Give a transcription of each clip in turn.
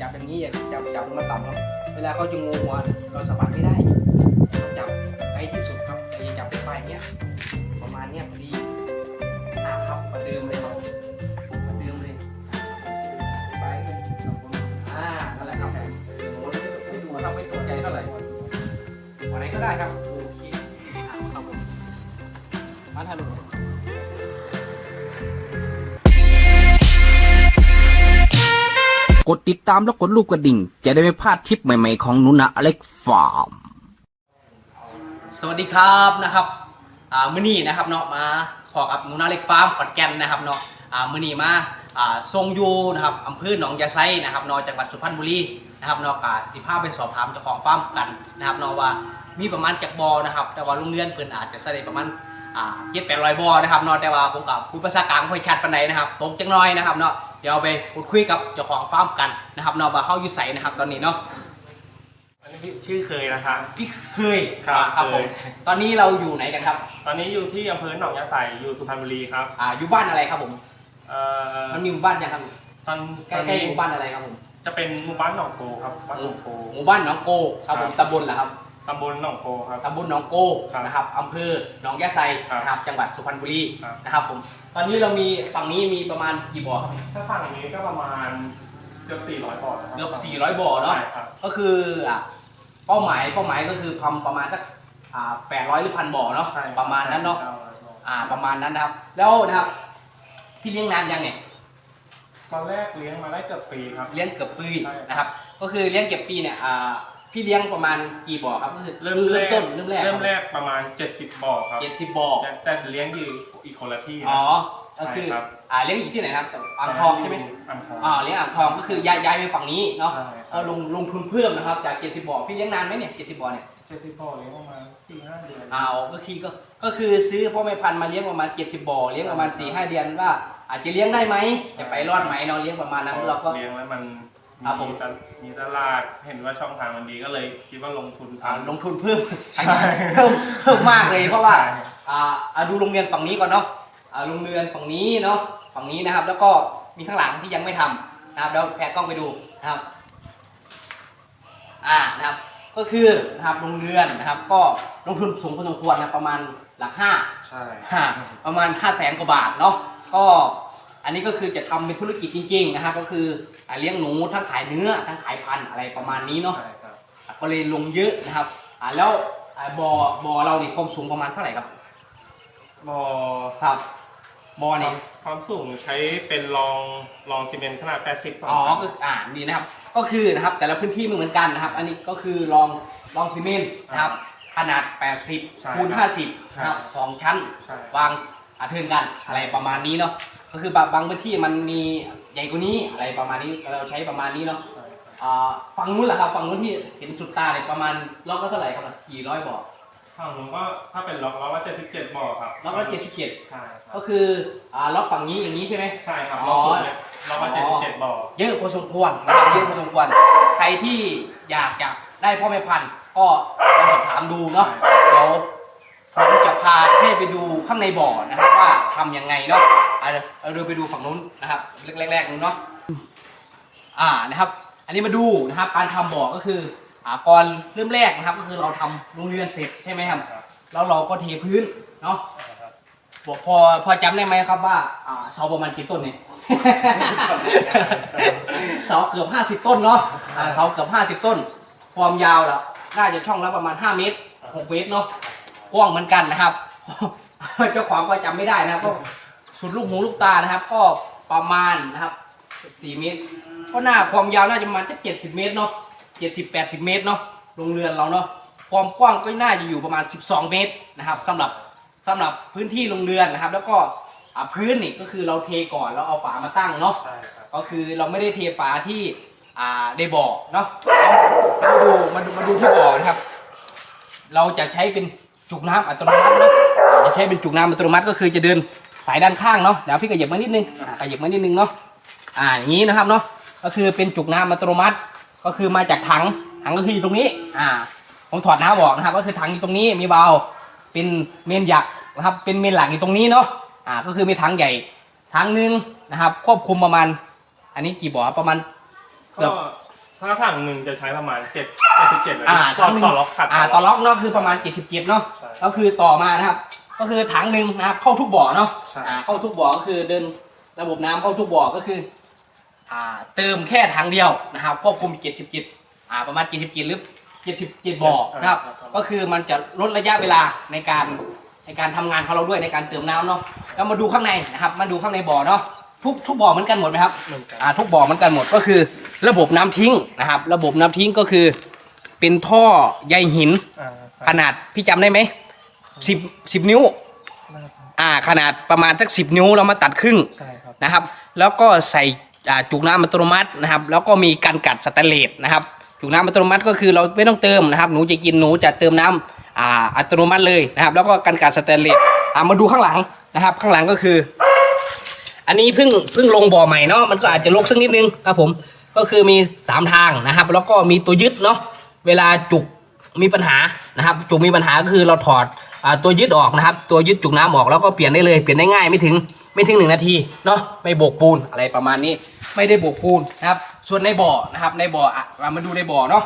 จับอย่างนี้อย่าจับจับลงมาต่ำครับ เวลาเขาจะงูหัวเราสะบัดไม่ได้ต้องจับไปที่สุดครับแต่อย่าจับไปเงี้ยประมาณเนี้ยพอดีอ่าครับประเดิมเลยครับประเดิมเลยไปเลยอ่านั่นแหละครับไม่ดูครับไม่ตกใจเท่าไหร่วันไหนก็ได้ครับ ดติดตามและกดรูปกระดิ่ง จะได้ไม่พลาดทริปใหม่ๆของหนุนะอเล็กฟาร์ม สวัสดีครับนะครับอ่ามื้อนี้นะครับเนาะมาพอกับหนูนาเล็กฟาร์มขอนแก่นนะครับเนาะอ่ามื้อนี้มาอ่าทรงอยูนะครับอำเภอหนองยาไซนะครับเนาะจังหวัดสุพรรณบุรีนะครับเนาะกาสิพาไปสอบถามเจ้าของฟาร์มกันนะครับเนาะว่ามีประมาณจักบอนะครับ แต่ว่าโรงเรียนเพิ่นอาจจะใส่ประมาณอ่าเจ็ดแปดร้อยบอนะครับเนาะแต่ว่าผมกับผู้ภาษากลางค่อยชัดปานใดนะครับตกจังน้อยนะครับเนาะ เดี๋ยวเอาไปพูดคุยกับเจ้าของฟาร์มกันนะครับเนาะว่าเฮาอยู่ไสนะครับตอนนี้เนาะอันนี้ชื่อเคยนะครับ พี่เคยครับอ่าครับผมเคย ตอนนี้เราอยู่ไหนกันครับตอนนี้อยู่ที่อำเภอหนองยาไสอยู่สุพรรณบุรีครับอ่าอยู่บ้านอะไรครับผมเอ่อมันมีหมู่บ้านยังครับตอนใกตอนล้นี้ๆหมู่บ้านอะไรครับผมจะเป็นหมู่บ้านหนองโกครับบ้านหนองโก หมู่บ้านหนองโกครับผมครับตำบลเหรอครับตำบลหนองโกครับ ตำบลหนองโกครับนะครับอำเภอหนองยะไซครับนะครับจังหวัดสุพรรณบุรีครับ นะครับผมตอนนี้เรามีฝั่งนี้มีประมาณกี่บ่อครับถ้าฝั่งนี้ก็ประมาณเกือบ400บ่อนะครับเกือบ400 บ่อเนาะใช่ครับ ก็คืออะเป้าหมายเป้าหมายก็คือทำประมาณสักอ่า800 หรือพันบ่อเนาะใช่ประมาณนั้นเนาะ900บ่ออ่าประมาณนั้นนะครับ แล้วนะครับพี่เลี้ยงนานยังเนี่ย ตอนแรกเลี้ยงมาได้เกือบปีครับ เลี้ยงเกือบปีใช่ นะครับ ก็คือเลี้ยงเก็บปีเนี่ยอ่า พี่เลี้ยงประมาณกี่บ่อครับก็คือเริ่มแรกต้นเริ่มแรกเริ่มแรกประมาณ 70 บ่อครับเจ็ดสิบบ่อแต่แต่เลี้ยงอยู่อีกคนละที่นะ อ๋อก็คือใช่ครับ อ่าเลี้ยงอยู่ที่ไหนครับอ่างทองใช่ไหมอ่างทอง อ่าเลี้ยงอ่างทองก็คือย้ายย้ายไปฝั่งนี้เนาะใช่คก็รับลงลงทุนเพิ่มนะครับจากเจ็ดสิบบ่อพี่เลี้ยงนานไหมเนี่ยเจ็ดสิบบ่อเนี่ย เจ็ดสิบบ่อเลี้ยงประมาณสี่ห้าเดือนอ้าวก็คือก็ก็คือซื้อพ่อแม่พันธุ์มาเลี้ยงประมาณเจ็ดสิบบ่อเลี้ยงประมาณสี่ห้าเดือนว่า อาจจะเลี้ยงได้ไหมจะไปรอดไหมเนาะเลี้ยงประมาณนั้นเราก็ เลี้ยงแล้วมัน ครับผม ตลาดมีตลาดเห็นว่าช่องทางมันดีก็เลยคิดว่าลงทุนอ่าทำ ลงทุนเพิ่มใช่ เพิ่มเพิ่มมากเลยเพราะว่าใช่อ่าอ่าดูโรงเรียนฝั่งนี้ก่อนเนาะอ่าโรงเรียนฝั่งนี้เนาะฝั่งนี้นะครับ แล้วก็มีข้างหลังที่ยังไม่ทำนะครับเดี๋ยวแพนกล้องไปดูนะครับอ่านะครับ ก็คือนะครับโรงเรือนนะครับ ก็ลงทุนสูงพอสมควรนะประมาณหลักห้า ใช่ห้าประมาณห้าแสนกว่าบาทเนาะก็ อันนี้ก็คือจะทำเป็นธุรกิจจริงๆนะครับก็คืออ่าเลี้ยงหนูทั้งขายเนื้อทั้งขายพันธุ์อะไรประมาณนี้เนาะใช่ครับอะก็เลยลงเยอะนะครับอ่าแล้วอ่าบ่อบ่อเราเนี่ยความสูงประมาณเท่าไหร่ครับบ่อครับบ่อเนี่ยความสูงใช้เป็นรองรองซีเมนต์ขนาด 80อ๋อก็อ่านี่นะครับ ก็คือนะครับแต่ละพื้นที่ไม่เหมือนกันนะครับ อันนี้ก็คือลองลองซีเมนต์นะครับ ขนาด 80คูณ50นะครับสองชั้นใช่วางอาเทินกันอะไรประมาณนี้เนาะ ก็คือบางบางพื้นที่มันมีใหญ่กว่านี้อะไรประมาณนี้เราใช้ประมาณนี้เนาะใช่ครับอ่าฝั่งนู้นแหละครับฝั่งนู้นที่เห็นสุดตาเนี่ยประมาณล็อกละเท่าไหร่ครับกี่ร้อยบ่อฝั่งนู้นก็ถ้าเป็นล็อกล็อกว่า77บ่อครับล็อกละเจ็ดสิบเจ็ดใช่ครัก็บคืออ่าล็อกฝั่งนี้อย่างนี้ใช่ไหม ใช่ครับอ๋ล็ออกสุดเนี่ยล็อกว่าอ๋อ77บ่อเยอะพอสมควรนะครับเยอะพอสมควร ใครที่อยากจะได้พ่อแม่พันธุ์ก็ลองสอบถามดูเนาะเดี๋ยว ผมจะพาให้ไปดูข้างในบ่อนะครับว่าทำยังไงเนาะอะเดี๋ยวเราเดินไปดูฝั่งนู้นนะครับแรกๆนู้นเนาะอ่านะครับ อันนี้มาดูนะครับ การทำบ่อก็คืออ่าก่อนเริ่มแรกนะครับ ก็คือเราทำโรงเรือนเสร็จใช่ไหมครับแล้วเราก็เทพื้นเนาะบอกพอพอจำได้ไหมครับว่าอ่าเสาประมาณกี่ต้นเนี่ยเสาเกือบห้าสิบต้นเนาะอ่าเสาเกือบห้าสิบต้น ความยาวแล้วน่าจะช่องละประมาณห้าเมตรหกเมตรเนาะ กว้างเหมือนกันนะครับ เจ้าของก็จำไม่ได้นะครับก็สุดลูกหูลูกตานะครับ ก็ประมาณนะครับสี่เมตรก็น่าความยาวน่าจะประมาณจะเจ็ดสิบเมตรเนาะเจ็ดสิบแปดสิบเมตรเนาะโรงเรือนเราเนาะความกว้างก็น่าจะอยู่ประมาณสิบสองเมตรนะครับสำหรับสำหรับพื้นที่โรงเรือนนะครับ แล้วก็อ่าพื้นนี่ก็คือเราเทก่อนแล้วเอาฝามาตั้งเนาะใช่ครับก็คือเราไม่ได้เทฝาที่อ่าในบ่อเนาะมาดูมาดูมาดูที่บ่อนะครับ เราจะใช้เป็น จุกน้ำอัตโนมัติเนาะจะใช้เป็นจุกน้ำอัตโนมัติก็คือจะเดินสายด้านข้างเนาะเดี๋ยวพี่ขยับมานิดนึงอ่าขยับมานิดนึงเนาะอ่าอย่างนี้นะครับเนาะก็คือเป็นจุกน้ำอัตโนมัติ ก็คือมาจากถังถังก็คืออยู่ตรงนี้อ่าผมถอดน้ำบอกนะครับ ก็คือถังอยู่ตรงนี้มีเบาล์วเป็นเมนหยักนะครับเป็นเมนหลักอยู่ตรงนี้เนาะอ่าก็คือมีถังใหญ่ถังหนึงนะครับ ควบคุมประมาณ อันนี้กี่บ่อประมาณเกืก็อบ ถ้าถังหนึ่งจะใช้ประมาณเจ็ดเจ็ดสิบเจ็ดเลยอ่าต่อถังหนึ่ง ต่อล็อกขัด อ่าต่อล็อกเนาะคือประมาณ70เกียรเนาะใช่ก็คือต่อมานะครับ ก็คือถังหนึ่งนะครับเข้าทุกบ่อเนาะใช่ อ่าเข้าทุกบ่อก็คือเดินระบบน้ำเข้าทุกบ่อก็คืออ่าเติมแค่ถังเดียวนะครับควบคุม70จิตอ่าประมาณ70จิตหรือ70จิตบ่อนะครับ ก็คือมันจะลดระยะเวลาในการในการทำงานของเราด้วยในการเติมน้ำเนาะแล้วมาดูข้างในนะครับ มาดูข้างในบ่อเนาะทุกทุกบ่อเหมือนกันหมดไหมครับ เหมือนกัน อ่าทุกบ่อเหมือนกันหมดก็คือ ระบบน้ำทิ้งนะครับ ระบบน้ำทิ้งก็คือ เป็นท่อใยหิน อ่าขนาดพี่จำได้ไหมสิบสิบนิ้ว อ่าขนาดประมาณสักสิบนิ้วเรามาตัดครึ่งใช่ครับนะครับ แล้วก็ใส่อ่าจุกน้ำอัตโนมัตินะครับ แล้วก็มีการกัดสแตนเลสนะครับจุกน้ำอัตโนมัติก็คือเราไม่ต้องเติมนะครับ หนูจะกินหนูจะเติมน้ำอ่าอัตโนมัติเลยนะครับ แล้วก็การกัดสแตนเลสอ่ามาดูข้างหลังนะครับ ข้างหลังก็คือ อันนี้เพิ่งเพิ่งลงบ่อใหม่เนาะมันก็อาจจะลกสักนิดนึงครับผม ก็คือมีสามทางนะครับ แล้วก็มีตัวยึดเนาะเวลาจุกมีปัญหานะครับ จุกมีปัญหาก็คือเราถอดอตัวยึดออกนะครับ ตัวยึดจุกน้ำออกแล้วก็เปลี่ยนได้เลยเปลี่ยนได้ง่ายไม่ถึงไม่ถึงหนึ่งนาทีเนาะไม่โบกปูนอะไรประมาณนี้ ไม่ได้โบกปูนนะครับ ส่วนในบ่อนะครับ ในบ่ออะเรามาดูในบ่อเนาะ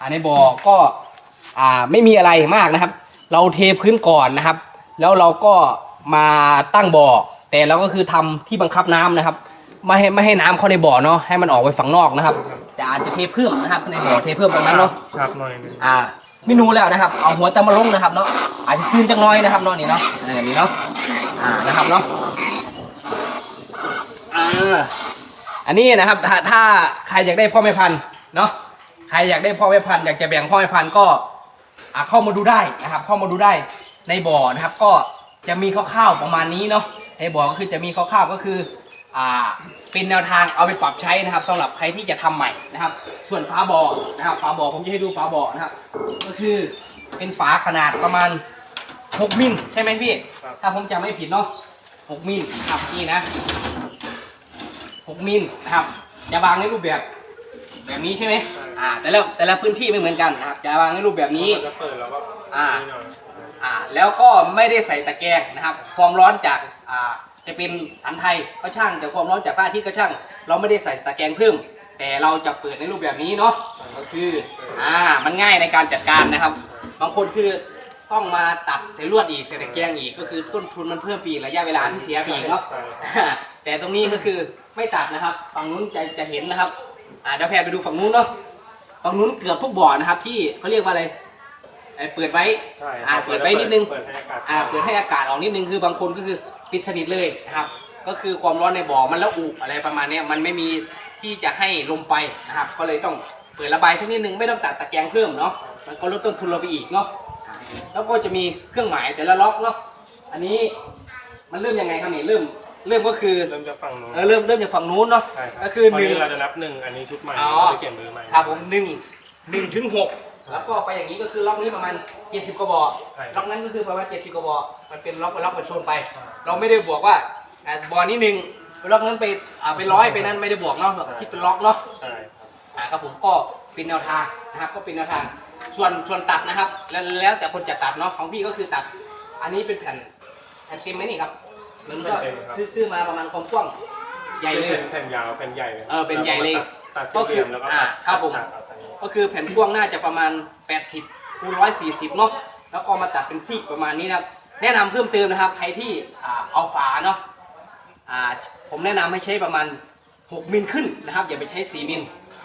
อ่าในบ่อก็อ่าไม่มีอะไรมากนะครับ เราเทพื้นก่อนนะครับ แล้วเราก็มาตั้งบ่อแต่เราก็คือทำที่บังคับน้ำนะครับ ไม่ให้ไม่ให้น้ำเข้าในบ่อเนาะให้มันออกไปฝั่งนอกนะครับ แต่อาจจะเทเพิ่มนะครับในบ่อเทเพิ่มตรงนั้นเนาะ ครับหน่อยหนึงอ่าไม่รู้แล้วนะครับ เอาหัวตะมาลงนะครับเนาะอาจจะคืนจังน้อยนะครับเนาะนี่เนาะเออนี่เนาะอ่านะครับเนาะอ่าอันนี้นะครับถ้าถ้าใครอยากได้พ่อแม่พันธุ์เนาะใครอยากได้พ่อแม่พันธุ์อยากจะแบ่งพ่อแม่พันธุ์ก็อ่าเข้ามาดูได้นะครับ เข้ามาดูได้ในบ่อนะครับ ก็จะมีคร่าวๆประมาณนี้เนาะในบ่อก็คือจะมีคร่าวๆก็คือ อ่าเป็นแนวทางเอาไปปรับใช้นะครับสำหรับใครที่จะทำใหม่นะครับ ส่วนฝาบ่อนะครับฝาบ่อผมจะให้ดูฝาบ่อนะครับ ก็คือเป็นฝาขนาดประมาณ 6มิลใช่ไหมพี่ ถ้าผมจำไม่ผิดเนาะ6มิลครับนี่นะ6มิลนะครับจะวางในรูปแบบแบบนี้ใช่ไหมอ่า แต่ละแต่ละพื้นที่ไม่เหมือนกันนะครับจะวางในรูปแบบนี้เราจะเปิดแล้วก็อ่านี่หน่อยอ่า แล้วก็ไม่ได้ใส่ตะแกรงนะครับ ความร้อนจากอ่า จะเป็นสันไทยก็ช่างแต่ความร้อนจากพระอาทิตย์ก็ช่าง เราไม่ได้ใส่ตะแกรงเพิ่ม แต่เราจะเปิดในรูปแบบนี้เนาะก็คืออ่ามันง่ายในการจัดการนะครับ บางคนคือต้องมาตัดใส่ลวดอีกใส่ตะแกรงอีกก็คือต้นทุนมันเพิ่มปีกระยะเวลาที่เสียปีกเนาะแต่ตรงนี้ก็คือไม่ตัดนะครับฝั่งนู้นจะจะเห็นนะครับอ่าเดี๋ยวแพรไปดูฝั่งนู้นเนาะฝั่งนู้นเกือบทุกบ่อนะครับ ที่เขาเรียกว่าอะไรเปิดไว้อ่าเปิดไว้นิดนึงอ่าเปิดให้อากาศออกนิดนึงคือบางคนก็คือ ปิดสนิทเลยนะครับ ก็คือความร้อนในบ่อมันละอุอะไรประมาณเนี้ยมันไม่มีที่จะให้ลมไปนะครับ ก็เลยต้องเปิดระบายสักนิดนึงไม่ต้องตัดตะแกรงเพิ่มเนาะมันก็ลดต้นทุนเราไปอีกเนาะอ่าแล้วก็จะมีเครื่องหมายแต่ละล็อกเนาะอันนี้มันเริ่มยังไงครับนี่เริ่มเริ่มก็คือเริ่มจากฝั่งนู้นเออเริ่มเริ่มจากฝั่งนู้นเนาะใช่รับก็คือหนึ่งตเราจะนับหนึ่งอันนี้ชุดใหม่อ๋อเราจะเขียนมือใหม่ครับผมหนึ่งหนึ่งถึงหก แล้วก็ไปอย่างนี้ก็คือล็อกนี้ประมาณเจ็ดสิบกว่าบ่อใช่ล็อกนั้นก็คือประมาณเจ็ดสิบกว่าบ่อมันเป็นล็อกล็อกประชนไปเราไม่ได้บวกว่าอ่าบ่อนี้หนึ่งล็อกนั้นไปอ่าไปร้อยไปนั้นไม่ได้บวกเนาะคิดเป็นล็อกเนาะ ใช่ครับอ่าครับผมก็เป็นแนวทางนะครับก็เป็นแนวทางส่วนส่วนตัดนะครับแล้วแล้วแต่คนจะตัดเนาะของพี่ก็คือตัด อันนี้เป็นแผ่นแผ่นเต็มไหมนี่ครับมันก็ซื้อซื้อมาประมาณความกว้างใหญ่เลยเป็นแผ่นยาวแผ่นใหญ่เออเป็นใหญ่เลยตัดก็ตัดคืเสีอยมแล้วก็อ่าตัดครับผมฉากเอาไป ก็คือแผ่นกว้างน่าจะประมาณ 80คูณ140เนาะแล้วก็มาตัดเป็นซีกประมาณนี้นะครับแนะนำเพิ่มเติมนะครับใครที่อ่าเอาฝาเนาะอ่าผมแนะนำให้ใช้ประมาณ 6 มิลขึ้นนะครับ อย่าไปใช้ 4 มิล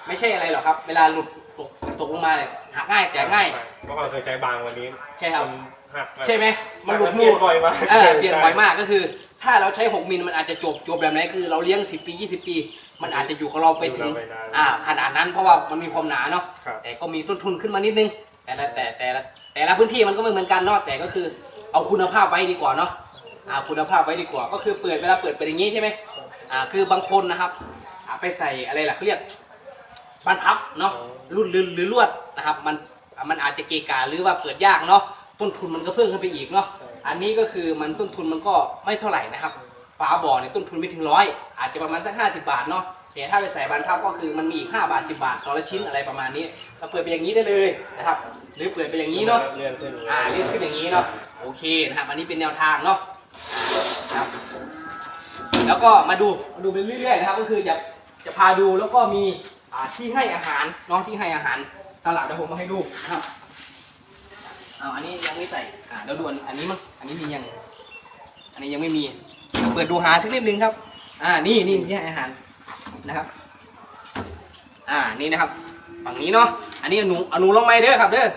ไม่ใช่อะไรหรอกครับ เวลาหลุดตกตกลงมาเนี่ยหักง่ายแต่ง่ายเพราะเราเคยใช้บางวันนี้ใช่ครับมันหักแบบใช่ไหมมันหลุดเปลี่ยนบ่อยมากเออเปลี่ยนบ่อยมากก็คือ ถ้าเราใช้ 6 มิลมันอาจจะจบจบแบบไหนคือ เราเลี้ยง 10 ปี 20 ปี มันอาจจะอยู่กับเราไปถึงอยู่กับเราไปนาน อ่าขนาดนั้นเพราะว่ามันมีความหนาเนาะครับ แต่ก็มีต้นทุนขึ้นมานิดนึง แต่ละแต่แต่ละแต่ละพื้นที่มันก็ไม่เหมือนกันเนาะแต่ก็คือเอาคุณภาพไว้ดีกว่าเนาะอ่าคุณภาพไว้ดีกว่า ก็คือเปิดเวลาเปิดเป็นอย่างนี้ใช่ไหมอ่าคือบางคนนะครับอ่าไปใส่อะไรล่ะเขาเรียกบานพับเนาะรุ่นหรือหรือลวดนะครับ มันมันอาจจะเกะกะหรือว่าเปิดยากเนาะต้นทุนมันก็เพิ่มขึ้นไปอีกเนาะอันนี้ก็คือมันต้นทุนมันก็ไม่เท่าไหร่นะครับ ฝาบ่อเนี่ยต้นทุนไม่ถึงร้อยอาจจะประมาณสักห้าสิบบาทเนาะแต่ถ้าไปใส่บานพับก็คือมันมีอีก5บาท10บาทต่อละชิ้นอะไรประมาณนี้เราเปิดไปอย่างนี้ได้เลยนะครับ หรือเปิดไปอย่างนี้เนาะเลื่อนขึ้นอ่าเลื่อนขึ้นอย่างนี้เนาะโอเคนะครับอันนี้เป็นแนวทางเนาะครับ แล้วก็มาดูมาดูไปเรื่อยๆนะครับ ก็คือจะจะพาดูแล้วก็มีอ่าที่ให้อาหารเน้องที่ให้อาหารสลับเดี๋ยวผมมาให้ดูนะครับเอาอันนี้ยังไม่ใส่อ่าเดี๋ยวดูอันอันนี้มั้งอันนี้มียัง อันนี้ยังไม่มี เปิดดูหาสักนิดนึงครับ อ่านี่นี่ที่ให้อาหารนะครับ อ่านี่นะครับ ฝั่งนี้เนาะอันนี้อนุอนุลงไม้เด้อครับเด้อ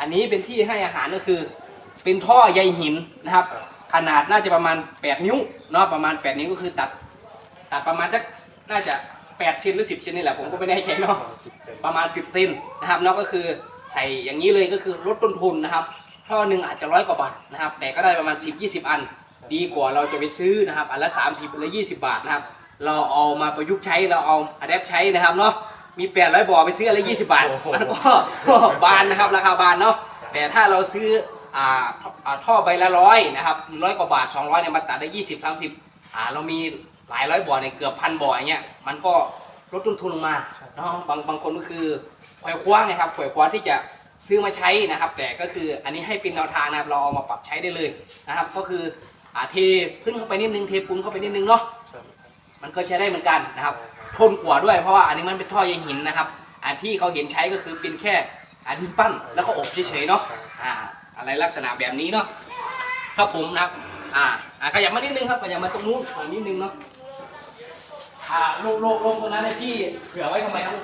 อันนี้เป็นที่ให้อาหารก็คือ เป็นท่อใยหินนะครับ ขนาดน่าจะประมาณ 8 นิ้วเนาะประมาณ 8 นิ้วก็คือตัดตัดประมาณสักน่าจะ8เซนหรือ 10เซนนี่แหละผมก็ไม่แน่ใจเนาะประมาณ 10เซนนะครับเนาะก็คือใส่อย่างนี้เลยก็คือลดต้นทุนนะครับท่อหนึ่งอาจจะร้อยกว่าบาทนะครับ แต่ก็ได้ประมาณ 10 20 อัน ดีกว่าเราจะไปซื้อนะครับอันละ 30อันละ 20 บาทนะครับ เราเอามาประยุกต์ใช้เราเอาอะแดปใช้นะครับเนาะมี 800 บ่อไปซื้ออะไร20 บาทมันก็บานนะครับราคาบานเนาะแต่ถ้าเราซื้ออ่าอ่าท่อใบละร้อยนะครับร้อยกว่าบาท 200เนี่ยมาตัดได้20 30อ่าเรามีหลายร้อยบ่อเนี่ยเกือบพันบ่ออย่างเงี้ยมันก็ลดต้นทุนลงมาเนาะบางบางคนก็คือขวายคว้านะครับขวายคว้าที่จะซื้อมาใช้นะครับ แต่ก็คืออันนี้ให้เป็นแนวทางนะครับเราเอามาปรับใช้ได้เลยนะครับ ก็คือ อ่าเทขึ้นเข้าไปนิดนึงเทปูนเข้าไปนิดนึงเนาะมันก็ใช้ได้เหมือนกันนะครับ ทนกว่าด้วยเพราะว่าอันนี้มันเป็นท่อใยหินนะครับอันที่เขาเห็นใช้ก็คือเป็นแค่อันดินปั้นแล้วก็อบเฉยๆเนาะอ่าอะไรลักษณะแบบนี้เนาะครับผมนะครับอ่าอ่าขยับมานิดนึงครับขยับมาตรงนู้นอ่านิดนึงเนาะอ่าลงลงลงตรงนั้นเลยพี่เผื่อไว้ทำไมครับ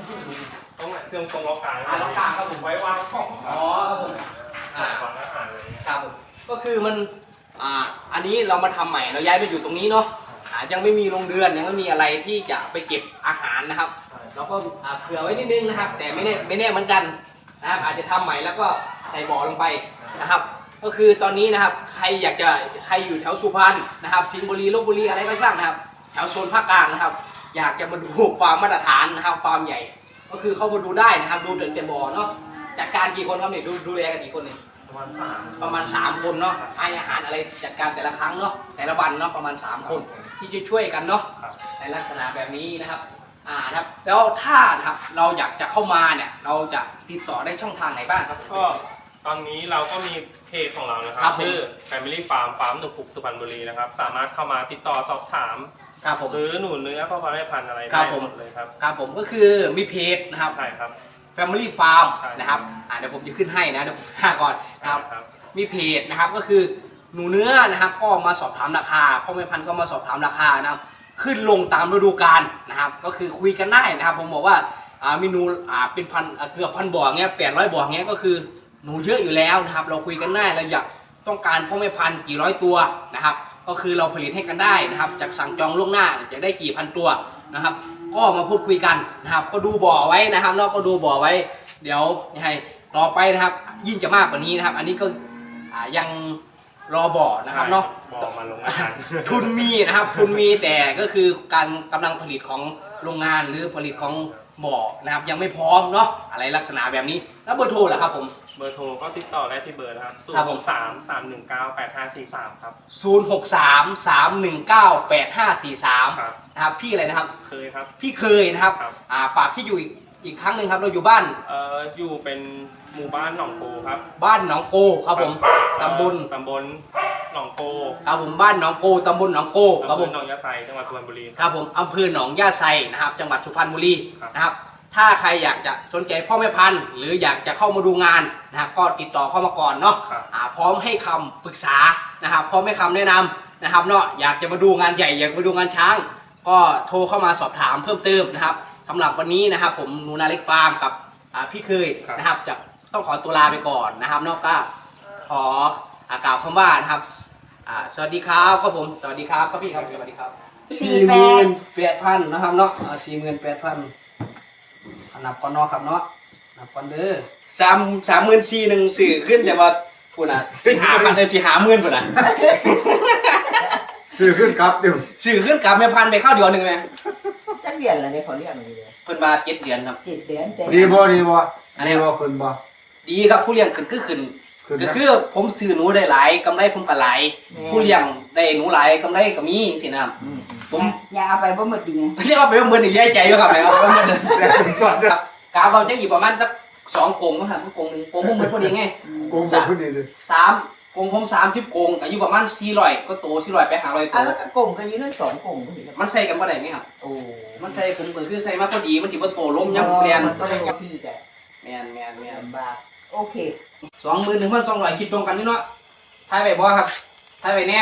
ตรงไหนเครื่องตรงล็อกกลางอ่าล็อกกลางครับผมไว้วางของคอ๋รัอบครับผมอ่าวางอาหารอะไรเงี้ยครับผมก็คือมัน อ่าอันนี้เรามาทำใหม่เราย้ายไปอยู่ตรงนี้เนาะอ่ายังไม่มีโรงเรือนยังไม่มีอะไรที่จะไปเก็บอาหารนะครับเราก็อ่าเผื่อไว้นิดนึงนะครับ แต่ไม่แน่ไม่แน่เหมือนกันนะครับ อาจจะทำใหม่แล้วก็ใส่บ่อลงไปนะครับ ก็คือตอนนี้นะครับใครอยากจะใครอยู่แถวสุพรรณนะครับ สิงห์บุรีลบบุรีอะไรก็ช่างนะครับ แถวโซนภาคกลางนะครับ อยากจะมาดูความมาตรฐานนะครับความใหญ่ ก็คือเข้ามาดูได้นะครับ ดูเดินแต่บ่อเนาะจัดการกี่คนครับเนี่ยดูดูแลกันกี่คนเนี่ย ประมาณสามประมาณ 3 คนเนาะให้อาหารอะไรจัดการแต่ละครั้งเนาะแต่ละวันเนาะประมาณ 3 คน ที่จะช่วยกันเนาะครับในลักษณะแบบนี้นะครับอ่านะครับแล้วถ้านะครับเราอยากจะเข้ามาเนี่ยเราจะติดต่อได้ช่องทางไหนบ้างครับ ก็ตอนนี้เราก็มีเพจของเรานะคครัรับบผม ชื่อ Family Farm ฟาร์มหนูพุกสุพรรณบุรีนะครับ สามารถเข้ามาติดต่อสอบถาม ครับผม ซื้อหนูเนื้อพ่อพันธุ์แม่พันธุ์อะไรครัได้บผม หมดเลยครับ ครับผมก็คือมีเพจนะครับ ใช่ครับ Family Farm ใช่นะครับอ่าเดี๋ยวผมจะขึ้นให้นะเดี๋ยวผมหาก่อนนะครับ ครับมีเพจนะครับก็คือหนูเนื้อนะครับก็มาสอบถามราคาพ่อแม่พันธุ์ก็มาสอบถามราคานะครับขึ้นลงตามฤดูกาลนะครับ ก็คือคุยกันได้นะครับ ผมบอกว่าอ่ามีหนูอ่าเป็นพันอ่าเกือบพันบ่อเงี้ยแปดร้อยบ่อเงี้ยก็คือหนูเยอะอยู่แล้วนะครับ เราคุยกันได้เราอยากต้องการพ่อแม่พันธุ์กี่ร้อยตัวนะครับ ก็คือเราผลิตให้กันได้นะครับจากสั่งจองล่วงหน้าจะได้กี่พันตัว นะครับ ก็มาพูดคุยกันนะครับ ก็ดูบ่อไว้นะครับเนาะก็ดูบ่อไว้ เดี๋ยวยังไงต่อไปนะครับ ยิ่งจะมากกว่านี้นะครับ อันนี้ก็อ่ายังรอบ่อนะครับเนาะบอกมาลงอาหาร ทุนมีนะครับทุนมีแต่ก็คือการกำลังผลิตของ โรงงานหรือผลิตของบ่อนะครับยังไม่พร้อมเนาะอะไรลักษณะแบบนี้ แล้วเบอร์โทรล่ะครับผม เบอร์โทรก็ติดต่อได้ที่เบอร์นะครับครับผม0 3 3 1 9 8 5 4 3ครับ 0 6 3 3 1 9 8 5 4 3ครับนะครับพี่อะไรนะครับ เคยครับ พี่เคยนะครับครับ อ่าฝากที่อยู่อีกอีกครั้งหนึ่งครับเราอยู่บ้าน เอ่ออยู่เป็น หมู่บ้านหนองโกครับบ้านหนองโกครับผมตำบลตำบลหนองโกครับผมบ้านหนองโกตำบลหนองโกครับตำบผลมหนองยะไซจังหวัดสุพรรณบุรีครับผมอำเภอหนองย่าไซนะครับ จังหวัดสุพรรณบุรีครับนะครับถ้าใครอยากจะสนใจพ่อแม่พันธุ์ หรืออยากจะเข้ามาดูงานนะครับก็ติดต่อเข้ามาก่อนเนาะครับอ่าพร้อมให้คำปรึกษานะครับพร้อมให้คำแนะนำนะครับเนาะอยากจะมาดูงานใหญ่อยากมาดูงานช้าง ก็โทรเข้ามาสอบถามเพิ่มเติมนะครับสำหรับวันนี้นะครับผมหนูนาเล็กฟาร์มกับอ่าพี่เคยครับนะครับจะ ต้องขอตัวลาไปก่อนนะครับเนอกก็ขออ่ากล่าวคำว่านะครับอ่าสวัสดีครับครับผมสวัสดีครับครับพี่ครับสวัสดีครับสี่แปดแปดพันนะครับเนาะสี่หมื่นแปดพันนับก่อนเนาะครับเนาะนับก่อนเด้อสามสามหมื่นสี่หนึ่งสื่อขึ้นแต่ว่าพูดนะสี่หาพันเลยสี่หาหมื่นพูดนะซื้อขึ้นครับดิวสื่อขึ้นกลับไม่พันไปเข้าเดียวหนึ่งไหมจักเดือนละเนี่ยเขาเรียกอะไรเลยเพิ่นมาเจ็ดเดือนครับเจ็ดเดือนแต่ดีบ่ดีบ่อันดีนี้บ่ขึ้นบ่ ดีครับผู้เลี้ยงขึ้นก็ขึ้นขึ้นก็นะ คือผมซื้อหนูได้หลายกำไรผมก็หลายผู้เลี้ยงได้หนูหลายกำไรก็มีสินะครับอืมผมอย่าเอาไปบ่หมดดีไงเรียกว่าไปว่าเมือนอีกย้ายใจอยู่ครับแล้วว่าเมือนก่อนครับกาวเราจะอีกประมาณสักสองกงมั้งครับกงหนึ่งกงพวกมันพอดีไงโกงแบบพอดีเลยสามกงผมสามสิบกงอายุประมาณสี่ร้อยก็โตสี่ร้อยไปหาร้อยโตอะแล้วก็กลมกันอยู่นั่นสองกลมก็ดีมันใส่กันบ่ได้ไหมครับโอ้มันใส่ผมก็คือใส่มาพอดีมันจิบ่โตล้มยังเปลี่ยน มันก็เป็นที่แต่ แมนแมนแมนลำบากโอเคสองหมื่นหนึ่งพันสองร้อยคิดตรงกันนี่เนาะทายไปบ่ครับทายไปแน่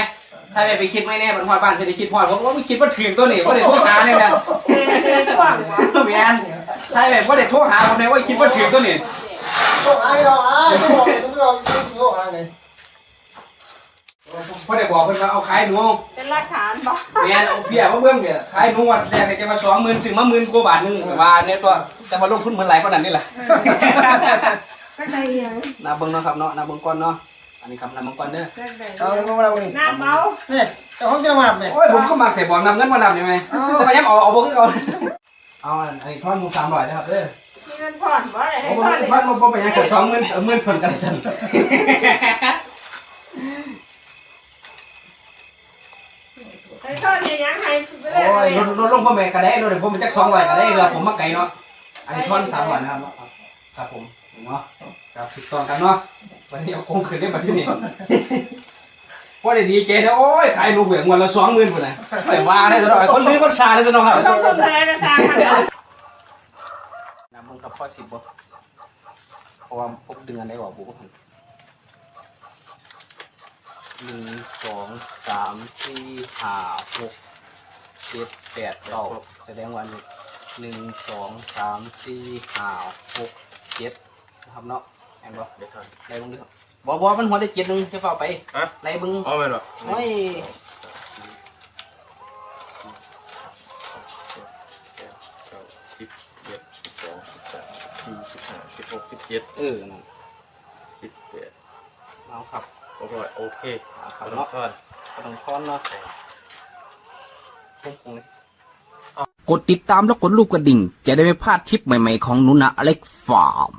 ทายไปไปคิดไม่แน่มันฮอดบ้านจะได้คิดฮอดผมว่าไม่คิดว่าถึงตัวนี้ว่าได้โทรหาเนี่ยนะแมนทายไปว่าได้โทรหาผมเลยว่าคิดว่าถึงตัวนี้โอ้ยเราอะไม่บอกไม่บอกไม่บอกอะไรพอได้บอกเพิ่นว่าเอาขายหนูเป็นหลักฐานบ่แม่นเอาเพียมาเบิ่งเนี่ยขายหนูวันแรกเนี่ยจะมาสองหมื่นถึงมาหมื่นกว่าบาทหนึงแต่ว่าเนี่ยตัวแต่มาลงทุนเหมือนหลายกว่านั้นนี่แหละข้างในยังนาเบิ่งเนาะครับเนาะนาเบิ่งก่อนเนาะอันนี้ครับนาเบิ่งก่อนเด้อข้างในเอาเราเราเนี่ยน้ำเมาเนี่ยแต่ห้องจะมาเนี่ยโอ้ยผมก็มาแต่บอกนำเงินมานำได้ไหมแต่ว่ายังเอาเอาบ่คือเอาเอาอันนี้ทอนหมู300นะครับเด้อมีเงินผ่อนบ่ได้ให้โอ้บ่ผ่อนเลยบ่บ่บ่ไปยังแค่20,000เออหมื่นคนกันซั่น ให้ผ่อนให้ยังให้ไปเลยโอ้ยลดลดลงพ่อแม่ก็ได้ลดให้ผมเป็นจัก200ก็ได้เออผมมาไกลเนาะ อันนี้ทอน300นะครับครับผมเนาะครับถูกต้องกันเนาะวันนี้เอาคงคืนได้บัดนี้พอได้ดีเจนะโอ้ยขายลูกเหวี่ยงวันละสองหมื่นคนนะแต่ว่าได้ตลอดคนลื้อคนซาได้ตลอดครับต้องคนแพ้กระชางมันเนาะนำมึงกับพ่อสิบบ่เพราะว่าพบดึงอันได้บอกบุก หนึ่งสองสามสี่ห้าหกเจ็ดแปดเก้าแสดงว่าหนึ่งหนึ่งสองสามสี่ห้าหกเจ็ดนะครับเนาะแอนบ่เดี๋ยวก่อนไล่เบึงดิบ่บ่มันหัวได้เจ็ดหนึ่งจะเฝ้าไปไล่เบึงเอาไปหรอโอ้ยสิบเอ็ดสิบสองสิบสามสี่สิบห้าสิบหกสิบเจ็ดเออนั่นสิบแปดเอาครับ โอเคโอเคเอาคเอารับละเนาะก่อนกระดองค้อนเนาะพุ่งๆเลยกดติดตามแล้วกดรูปกระดิ่ง จะได้ไม่พลาดทริปใหม่ๆของหนุนะอเล็กฟาร์ม